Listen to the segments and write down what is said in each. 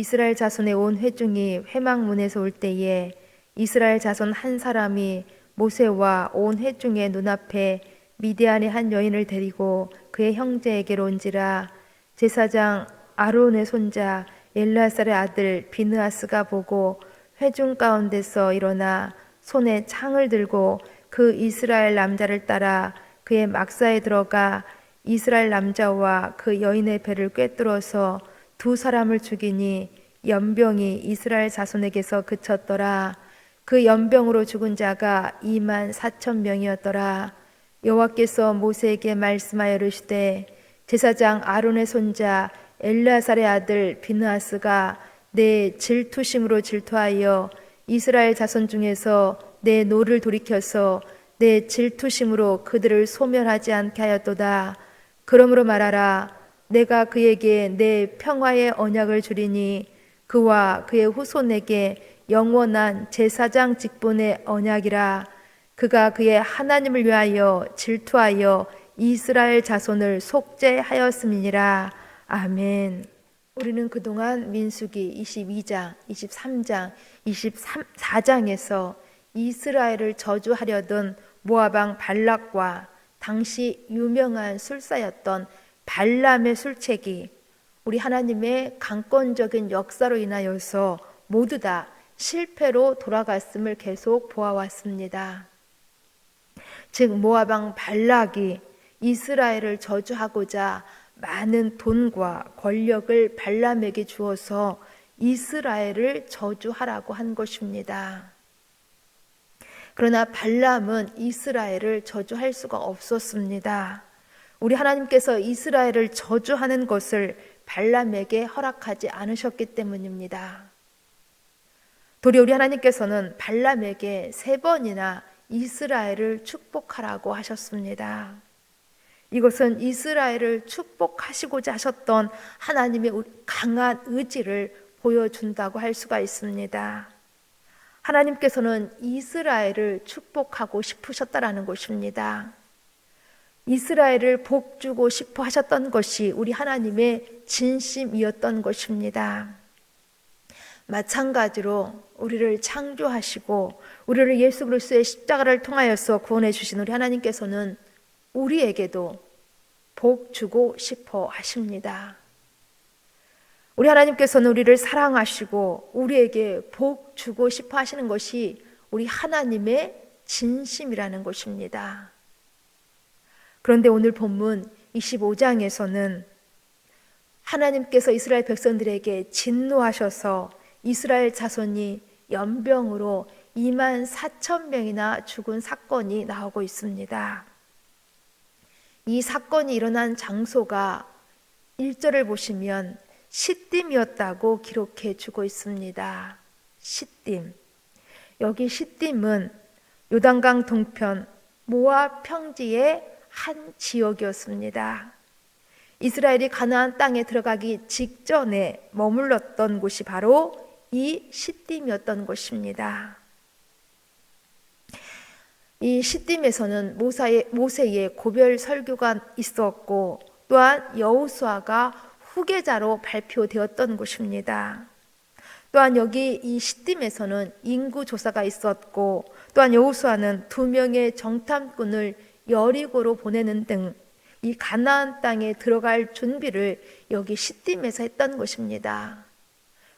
이스라엘 자손의 온 회중이 회막문에서 올 때에 이스라엘 자손 한 사람이 모세와 온 회중의 눈앞에 미디안의 한 여인을 데리고 그의 형제에게로 온지라 제사장 아론의 손자 엘라살의 아들 비느하스가 보고 회중 가운데서 일어나 손에 창을 들고 그 이스라엘 남자를 따라 그의 막사에 들어가 이스라엘 남자와 그 여인의 배를 꿰뚫어서 두 사람을 죽이니 연병이 이스라엘 자손에게서 그쳤더라. 그 연병으로 죽은 자가 2만 4천 명이었더라. 여호와께서 모세에게 말씀하여 이르시되 제사장 아론의 손자 엘라살의 아들 비느하스가 내 질투심으로 질투하여 이스라엘 자손 중에서 내 노를 돌이켜서 내 질투심으로 그들을 소멸하지 않게 하였도다. 그러므로 말하라. 내가 그에게 내 평화의 언약을 주리니 그와 그의 후손에게 영원한 제사장 직분의 언약이라. 그가 그의 하나님을 위하여 질투하여 이스라엘 자손을 속죄하였음이니라. 아멘. 우리는 그동안 민수기 22장, 23장, 24장에서 이스라엘을 저주하려던 모아방 발락과 당시 유명한 술사였던 발람의 술책이 우리 하나님의 강권적인 역사로 인하여서 모두 다 실패로 돌아갔음을 계속 보아왔습니다. 즉 모아방 발락이 이스라엘을 저주하고자 많은 돈과 권력을 발람에게 주어서 이스라엘을 저주하라고 한 것입니다. 그러나 발람은 이스라엘을 저주할 수가 없었습니다. 우리 하나님께서 이스라엘을 저주하는 것을 발람에게 허락하지 않으셨기 때문입니다. 도리어 우리 하나님께서는 발람에게 세 번이나 이스라엘을 축복하라고 하셨습니다. 이것은 이스라엘을 축복하시고자 하셨던 하나님의 강한 의지를 보여준다고 할 수가 있습니다. 하나님께서는 이스라엘을 축복하고 싶으셨다라는 것입니다. 이스라엘을 복 주고 싶어 하셨던 것이 우리 하나님의 진심이었던 것입니다. 마찬가지로 우리를 창조하시고 우리를 예수 그리스도의 십자가를 통하여서 구원해 주신 우리 하나님께서는 우리에게도 복 주고 싶어 하십니다. 우리 하나님께서는 우리를 사랑하시고 우리에게 복 주고 싶어 하시는 것이 우리 하나님의 진심이라는 것입니다. 그런데 오늘 본문 25장에서는 하나님께서 이스라엘 백성들에게 진노하셔서 이스라엘 자손이 연병으로 2만 4천 명이나 죽은 사건이 나오고 있습니다. 이 사건이 일어난 장소가 1절을 보시면 시딤이었다고 기록해 주고 있습니다. 시딤. 여기 시딤은 요단강 동편 모압 평지의 한 지역이었습니다. 이스라엘이 가나안 땅에 들어가기 직전에 머물렀던 곳이 바로 이 시딤이었던 것입니다. 이 시딤에서는 모세의, 모세의 고별 설교가 있었고 또한 여호수아가 후계자로 발표되었던 곳입니다. 또한 여기 이 시딤에서는 인구 조사가 있었고 또한 여호수아는 두 명의 정탐꾼을 여리고로 보내는 등 이 가나안 땅에 들어갈 준비를 여기 시딤에서 했던 것입니다.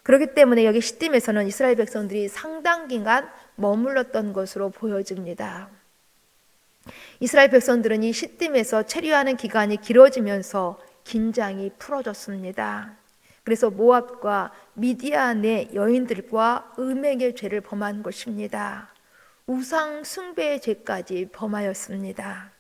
그렇기 때문에 여기 시딤에서는 이스라엘 백성들이 상당 기간 머물렀던 것으로 보여집니다. 이스라엘 백성들은 이 시딤에서 체류하는 기간이 길어지면서 긴장이 풀어졌습니다. 그래서 모압과 미디안의 여인들과 음행의 죄를 범한 것입니다. 우상 숭배의 죄까지 범하였습니다.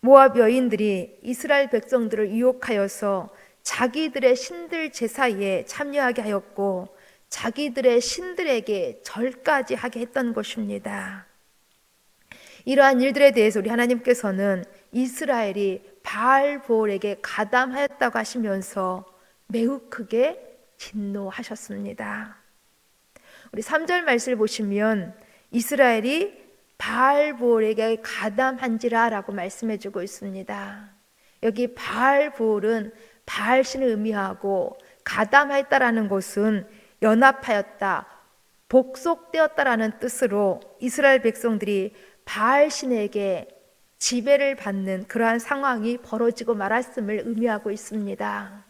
모압 여인들이 이스라엘 백성들을 유혹하여서 자기들의 신들 제사에 참여하게 하였고 자기들의 신들에게 절까지 하게 했던 것입니다. 이러한 일들에 대해서 우리 하나님께서는 이스라엘이 바알볼에게 가담하였다고 하시면서 매우 크게 진노하셨습니다. 우리 3절 말씀을 보시면 이스라엘이 바알볼에게 가담한지라라고 말씀해 주고 있습니다. 여기 바알볼은 바알신을 의미하고 가담하였다라는 것은 연합하였다, 복속되었다라는 뜻으로 이스라엘 백성들이 바알 신에게 지배를 받는 그러한 상황이 벌어지고 말았음을 의미하고 있습니다.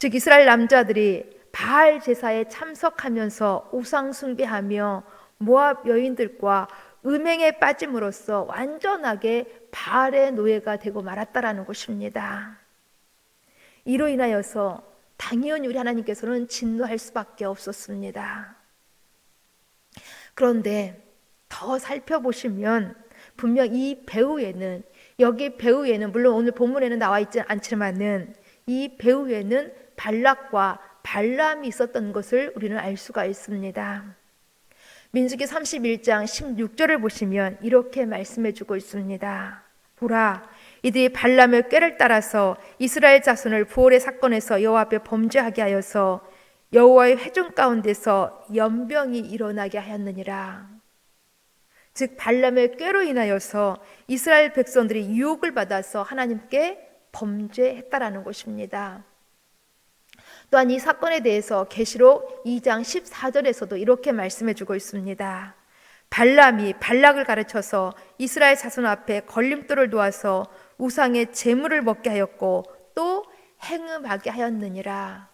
즉 이스라엘 남자들이 바알 제사에 참석하면서 우상 숭배하며 모압 여인들과 음행에 빠짐으로써 완전하게 바알의 노예가 되고 말았다라는 것입니다. 이로 인하여서 당연히 우리 하나님께서는 진노할 수밖에 없었습니다. 그런데 더 살펴보시면 분명 이 배후에는 여기 배후에는 물론 오늘 본문에는 나와 있지 않지만은 이 배후에는 발락과 발람이 있었던 것을 우리는 알 수가 있습니다. 민수기 31장 16절을 보시면 이렇게 말씀해 주고 있습니다. 보라 이들이 발람의 꾀를 따라서 이스라엘 자손을 부월의 사건에서 여호와 앞에 범죄하게 하여서 여호와의 회중 가운데서 연병이 일어나게 하였느니라. 즉 발람의 꾀로 인하여서 이스라엘 백성들이 유혹을 받아서 하나님께 범죄했다라는 것입니다. 또한 이 사건에 대해서 계시록 2장 14절에서도 이렇게 말씀해 주고 있습니다. 발람이 발락을 가르쳐서 이스라엘 자손 앞에 걸림돌을 놓아서 우상의 재물을 먹게 하였고 또 행음하게 하였느니라.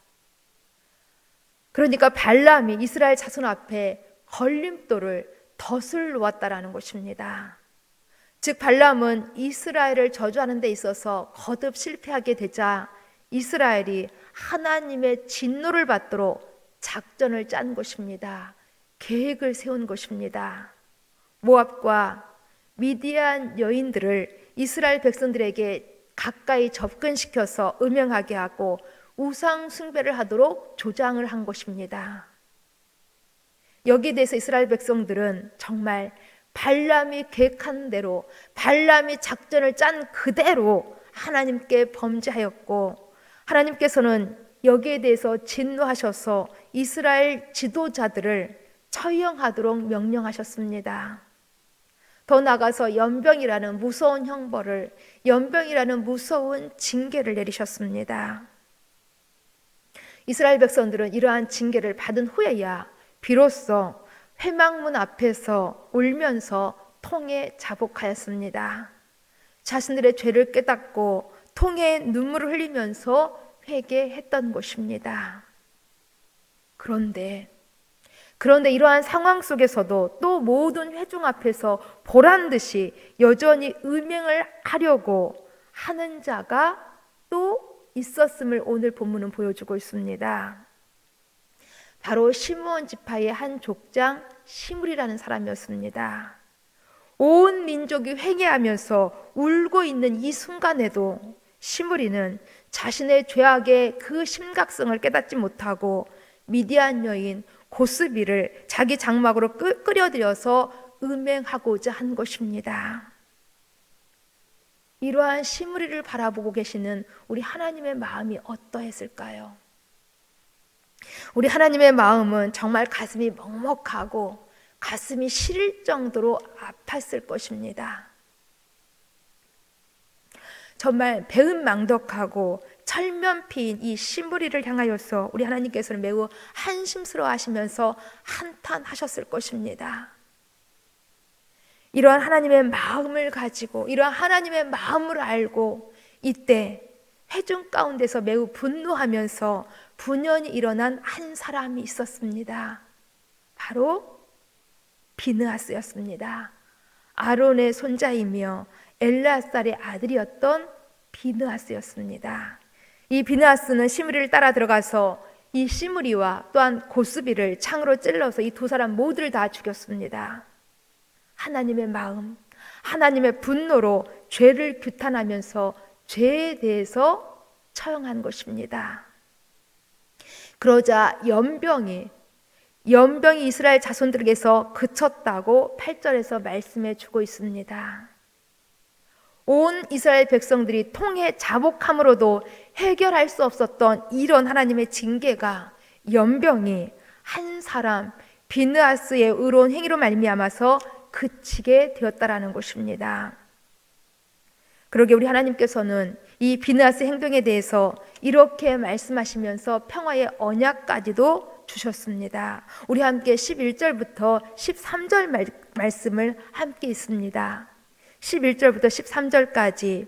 그러니까 발람이 이스라엘 자손 앞에 걸림돌을 덫을 놓았다라는 것입니다. 즉 발람은 이스라엘을 저주하는 데 있어서 거듭 실패하게 되자 이스라엘이 하나님의 진노를 받도록 작전을 짠 것입니다. 계획을 세운 것입니다. 모압과 미디안 여인들을 이스라엘 백성들에게 가까이 접근시켜서 음행하게 하고 우상 숭배를 하도록 조장을 한 것입니다. 여기에 대해서 이스라엘 백성들은 정말 발람이 계획한 대로 발람이 작전을 짠 그대로 하나님께 범죄하였고 하나님께서는 여기에 대해서 진노하셔서 이스라엘 지도자들을 처형하도록 명령하셨습니다. 더 나가서 연병이라는 무서운 형벌을 연병이라는 무서운 징계를 내리셨습니다. 이스라엘 백성들은 이러한 징계를 받은 후에야 비로소 회망문 앞에서 울면서 통에 자복하였습니다. 자신들의 죄를 깨닫고 통에 눈물을 흘리면서 회개했던 것입니다. 그런데 그런데 이러한 상황 속에서도 또 모든 회중 앞에서 보란 듯이 여전히 음행을 하려고 하는 자가 또 있었음을 오늘 본문은 보여주고 있습니다. 바로 시므온 지파의 한 족장 시물이라는 사람이었습니다. 온 민족이 회개하면서 울고 있는 이 순간에도 시므리는 자신의 죄악의 그 심각성을 깨닫지 못하고 미디안 여인 고스비를 자기 장막으로 끌어들여서 음행하고자 한 것입니다. 이러한 시무리를 바라보고 계시는 우리 하나님의 마음이 어떠했을까요? 우리 하나님의 마음은 정말 가슴이 먹먹하고 가슴이 시릴 정도로 아팠을 것입니다. 정말 배은망덕하고 철면피인 이 시무리를 향하여서 우리 하나님께서는 매우 한심스러워 하시면서 한탄하셨을 것입니다. 이러한 하나님의 마음을 가지고 이러한 하나님의 마음을 알고 이때 회중 가운데서 매우 분노하면서 분연이 일어난 한 사람이 있었습니다. 바로 비느하스였습니다. 아론의 손자이며 엘라살의 아들이었던 비느하스였습니다. 이 비느하스는 시므리를 따라 들어가서 이 시므리와 또한 고스비를 창으로 찔러서 이 두 사람 모두를 다 죽였습니다. 하나님의 마음, 하나님의 분노로 죄를 규탄하면서 죄에 대해서 처형한 것입니다. 그러자 연병이 연병이 이스라엘 자손들에게서 그쳤다고 8절에서 말씀해 주고 있습니다. 온 이스라엘 백성들이 통해 자복함으로도 해결할 수 없었던 이런 하나님의 징계가 연병이 한 사람 비느아스의 의로운 행위로 말미암아서 그치게 되었다라는 것입니다. 그러게 우리 하나님께서는 이 비느하스 행동에 대해서 이렇게 말씀하시면서 평화의 언약까지도 주셨습니다. 우리 함께 11절부터 13절 말, 말씀을 함께 있습니다. 11절부터 13절까지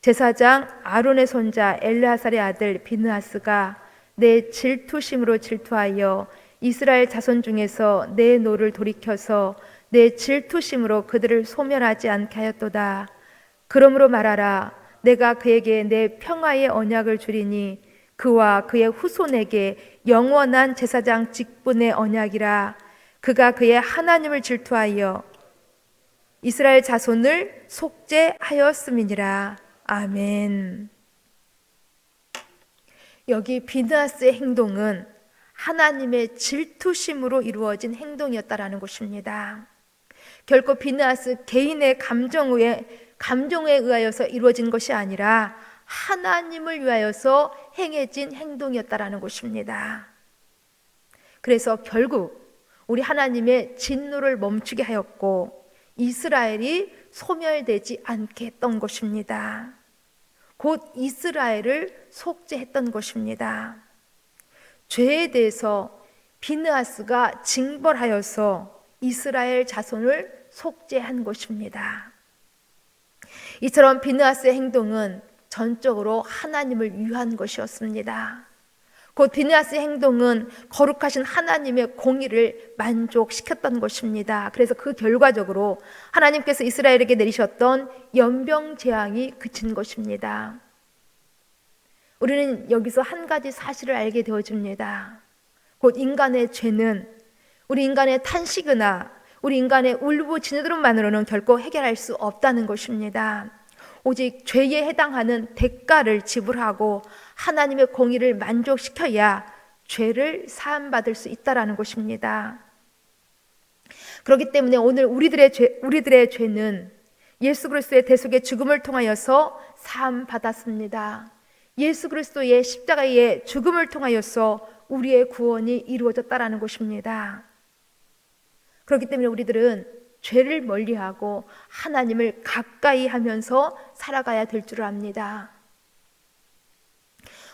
제사장 아론의 손자 엘르하살의 아들 비느하스가 내 질투심으로 질투하여 이스라엘 자손 중에서 내 노를 돌이켜서 내 질투심으로 그들을 소멸하지 않게 하였도다. 그러므로 말하라. 내가 그에게 내 평화의 언약을 주리니 그와 그의 후손에게 영원한 제사장 직분의 언약이라. 그가 그의 하나님을 질투하여 이스라엘 자손을 속죄하였음이니라. 아멘. 여기 비느하스의 행동은 하나님의 질투심으로 이루어진 행동이었다라는 것입니다. 결코 비느하스 개인의 감정에 감정에 의하여서 이루어진 것이 아니라 하나님을 위하여서 행해진 행동이었다라는 것입니다. 그래서 결국 우리 하나님의 진노를 멈추게 하였고 이스라엘이 소멸되지 않게 했던 것입니다. 곧 이스라엘을 속죄했던 것입니다. 죄에 대해서 비느하스가 징벌하여서 이스라엘 자손을 속죄한 것입니다. 이처럼 비느하스의 행동은 전적으로 하나님을 위한 것이었습니다. 곧 비느하스의 행동은 거룩하신 하나님의 공의를 만족시켰던 것입니다. 그래서 그 결과적으로 하나님께서 이스라엘에게 내리셨던 연병 재앙이 그친 것입니다. 우리는 여기서 한 가지 사실을 알게 되어집니다. 곧 인간의 죄는 우리 인간의 탄식이나 우리 인간의 울부짖음으로만으로는 결코 해결할 수 없다는 것입니다. 오직 죄에 해당하는 대가를 지불하고 하나님의 공의를 만족시켜야 죄를 사함받을 수 있다라는 것입니다. 그렇기 때문에 오늘 우리들의 죄, 우리들의 죄는 예수 그리스도의 대속의 죽음을 통하여서 사함 받았습니다. 예수 그리스도의 십자가의 죽음을 통하여서 우리의 구원이 이루어졌다라는 것입니다. 그렇기 때문에 우리들은 죄를 멀리하고 하나님을 가까이 하면서 살아가야 될 줄 압니다.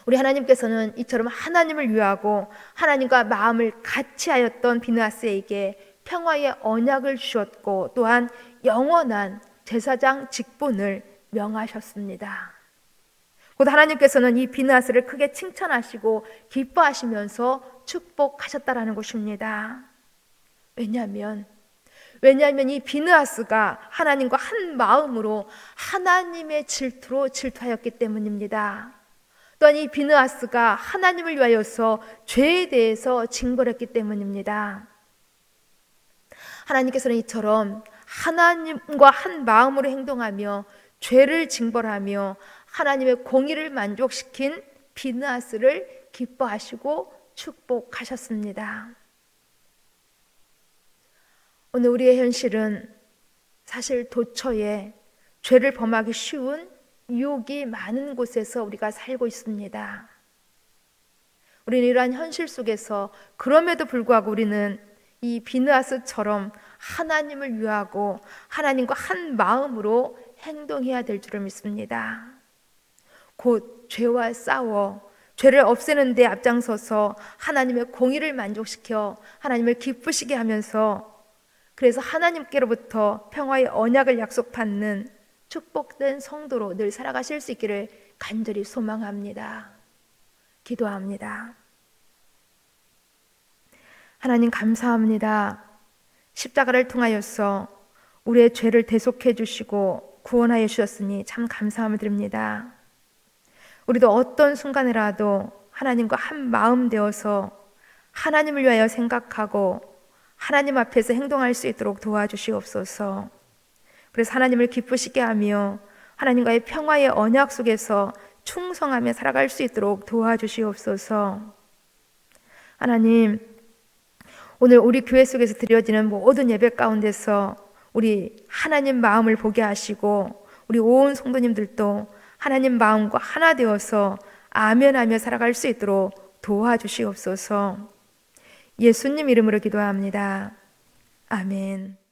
우리 하나님께서는 이처럼 하나님을 위하고 하나님과 마음을 같이 하였던 비느하스에게 평화의 언약을 주셨고 또한 영원한 제사장 직분을 명하셨습니다. 곧 하나님께서는 이 비느하스를 크게 칭찬하시고 기뻐하시면서 축복하셨다라는 것입니다. 왜냐하면 왜냐하면 이 비느하스가 하나님과 한 마음으로 하나님의 질투로 질투하였기 때문입니다. 또한 이 비느하스가 하나님을 위하여서 죄에 대해서 징벌했기 때문입니다. 하나님께서는 이처럼 하나님과 한 마음으로 행동하며 죄를 징벌하며 하나님의 공의를 만족시킨 비느하스를 기뻐하시고 축복하셨습니다. 오늘 우리의 현실은 사실 도처에 죄를 범하기 쉬운 유혹이 많은 곳에서 우리가 살고 있습니다. 우리는 이러한 현실 속에서 그럼에도 불구하고 우리는 이 비느하스처럼 하나님을 위하고 하나님과 한 마음으로 행동해야 될 줄을 믿습니다. 곧 죄와 싸워 죄를 없애는 데 앞장서서 하나님의 공의를 만족시켜 하나님을 기쁘시게 하면서 그래서 하나님께로부터 평화의 언약을 약속받는 축복된 성도로 늘 살아가실 수 있기를 간절히 소망합니다. 기도합니다. 하나님 감사합니다. 십자가를 통하여서 우리의 죄를 대속해 주시고 구원하여 주셨으니 참 감사함을 드립니다. 우리도 어떤 순간이라도 하나님과 한 마음 되어서 하나님을 위하여 생각하고 하나님 앞에서 행동할 수 있도록 도와주시옵소서. 그래서 하나님을 기쁘시게 하며 하나님과의 평화의 언약 속에서 충성하며 살아갈 수 있도록 도와주시옵소서. 하나님, 오늘 우리 교회 속에서 드려지는 모든 예배 가운데서 우리 하나님 마음을 보게 하시고 우리 온 성도님들도 하나님 마음과 하나 되어서 아멘하며 살아갈 수 있도록 도와주시옵소서. 예수님 이름으로 기도합니다. 아멘.